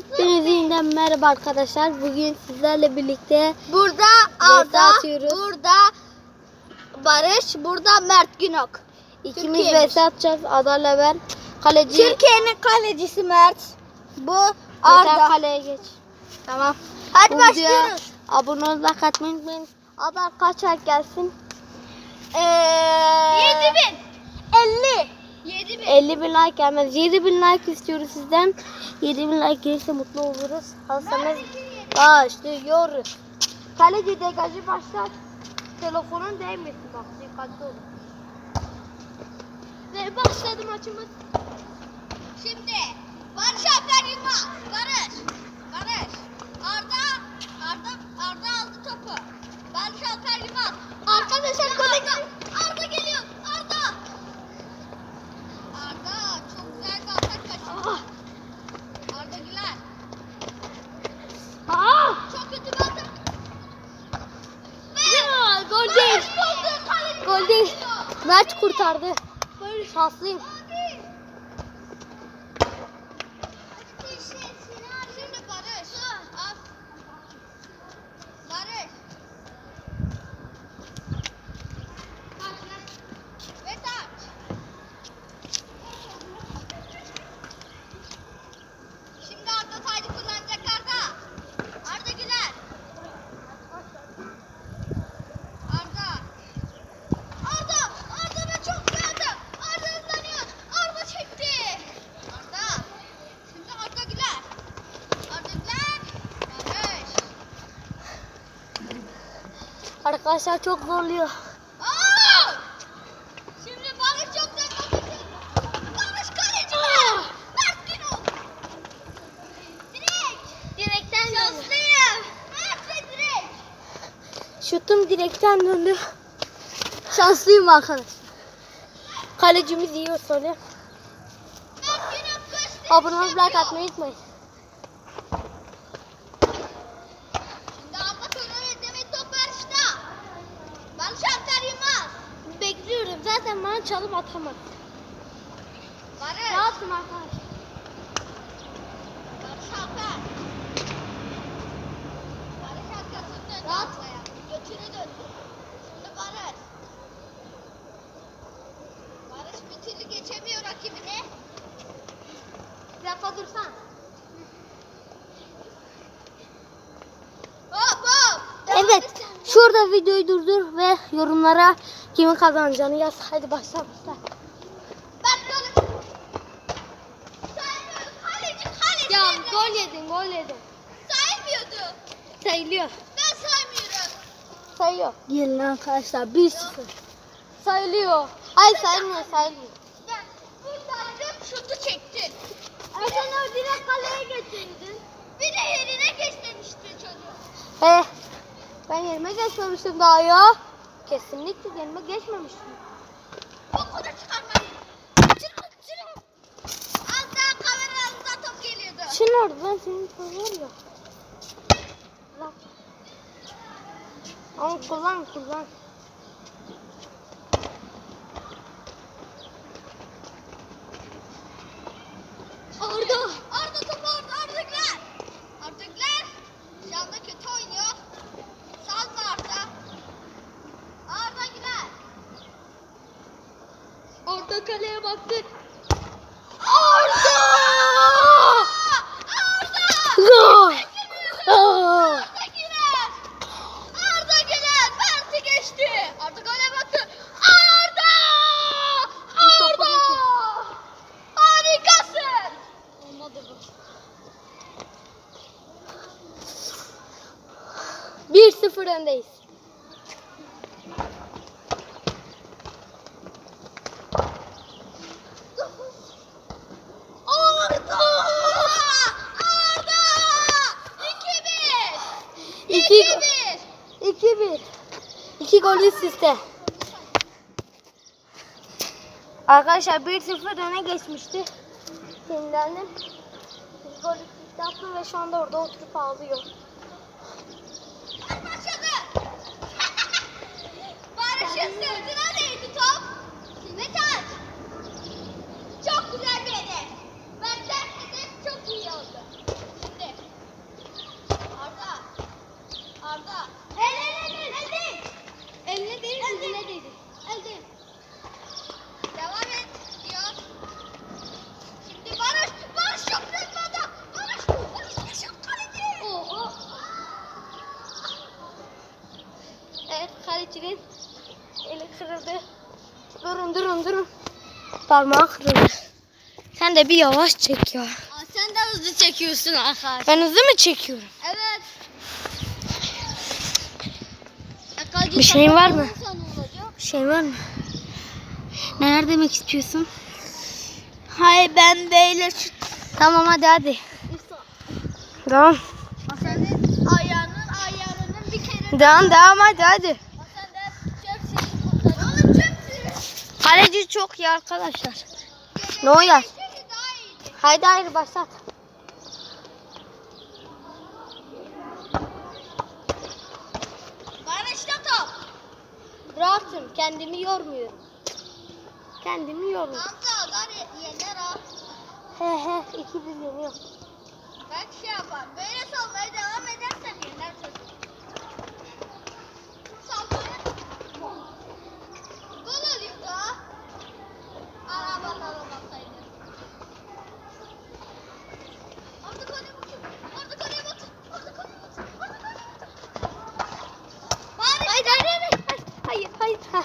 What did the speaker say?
Hepinize yeniden merhaba arkadaşlar. Bugün sizlerle birlikte Burada Arda, atıyoruz. burada Barış, burada Mert Günok. ikimiz vs atacağız. Adar'la ben. Kaleci Türkiye'nin kalecisi Mert. Bu Yeter Arda. kaleye geç. Tamam. Hadi videoya başlıyoruz. Abone ol, like atmayı unutmayın. Adar kaç like gelsin? Ee, 7000. 50. 7000. 50 bin like gelmez. 7 bin like istiyoruz sizden. 7 bin like gelirse mutlu oluruz. Hazırsanız başlıyoruz. Kaleci degajı başlar. Telefonun değmesin bak. Dikkatli olun. Ve başladı maçımız. Şimdi Barış Alper Yılmaz. Barış. Barış. Arda. Arda. Arda aldı topu. Barış Alper Yılmaz. Arkadaşlar Arda. Arda geliyor. Arda. Arda çok güzel bir atak kaçırdı. Arda Güler. Aa! Çok kötü bir atak. Ya, gol Barış değil. buldu. Kaleci Gol değil. Mert kurtardı. Şanslıyım. Şimdi Barış. Al. Barış. Ve taç. Şimdi Arda tacı kullanacak Arda. Arda Güler. Arda. Arda. Arda da çok geldi. Arda hızlanıyor. Arda çekti. Arda. Şimdi Arda Güler. Arda Güler. Barış. Arkadaşlar çok zorluyor. Aa! Şimdi Barış çok da Barış kaleci. Mert Günok. Direkt. Direkten Şanslıyım. Mert ve. Şutum direkten döndü. Şanslıyım arkadaşlar. Kalecimiz iyi söyle. Günok gösterisi Abone olup like atmayı unutmayın. Şimdi Ahmet Öner ve Demet top Barış'ta. Barış Alper Yılmaz. Bekliyorum. Zaten bana çalım atamaz. Barış. Rahatım arkadaşlar. Barış Alper. Barış arkasını döndü. Rahat. arkaya. Götünü döndü. Şimdi Barış. Barış bir türlü geçemiyor rakibine. Bir dakika dursan. Şurada videoyu durdur ve yorumlara kimin kazanacağını yaz. Hadi başla başla. Ben kaleci. Ya gol yedin gol yedin. Saymıyordu. Sayılıyor. Ben saymıyorum. Sayıyor. Gelin arkadaşlar 1-0. Sayılıyor. Hayır sayılmıyor sayılmıyor. Ben buradaydım şutu çektin. Sen o direkt kaleye getirdin. Bir de yerine geç demişti çocuk. Eh, ben yerime geçmemiştim daha ya. Kesinlikle yerime geçmemiştim. Bokunu çıkarmayın. Çırpın çırpın. Az daha kameranıza top geliyordu. Orada ben senin tanıyorum ya. Bak. Ama kullan kullan. Arda. Arda top orada. Arda Güler. Arda Güler. Şu anda kötü oynuyor. Salma Arda. Arda Güler. Kaleye baktı. Arda! Arda! Aa! Arda Güler! Arda Güler! Mert'i geçti. Arda gole baktı. Arda! Arda! Harikasın! Olmadı bu. 1-0 öndeyiz. Arda! Arda! 2-1! 2 2-1! 2-1. 2 gol üst üste. Arkadaşlar 1-0 öne geçmişti. Sinirlendim. Bir gol üst üste attım ve şu anda orada oturup ağlıyor. Başladı. Barış'ın Öldüm. Öldüm. Öldüm. Devam et diyor. Şimdi Barış. Barış çok rızmada. Barış. Barış çok kaleci. Oo. Evet kalecinin eli kırıldı. Durun durun durun. Parmağı kırıldı. Sen de bir yavaş çek ya. Aa, sen de hızlı çekiyorsun arkadaş. Ben hızlı mı çekiyorum? Evet. Bir şeyin var mı? Şey var mı? Neler demek istiyorsun? Hayır ben böyle. Tamam hadi hadi. Tamam. Senin ayağının ayarının bir kere... Devam devam hadi hadi. Sen de çöp seni kurtar. Oğlum çöp seni. Kaleci çok iyi arkadaşlar. Ne oynar? Daha iyiydi. Haydi haydi başlat. Barış'ta top. Rahatım. Kendimi yormuyorum. Kendimi yormuyorum. He he. iki bir yeniyor. Belki şey yapar. Böyle salmaya devam edersen yener çocuk. Salmaya. Gol oluyor da. Arabanın arabasıydı. Orada kaleye bakıyor. Orada kaleye bakıyor. Orada kaleye bakıyor. Orada kaleye bakıyor. Barış. Hayır hayır hayır. Hayır hayır. Heh,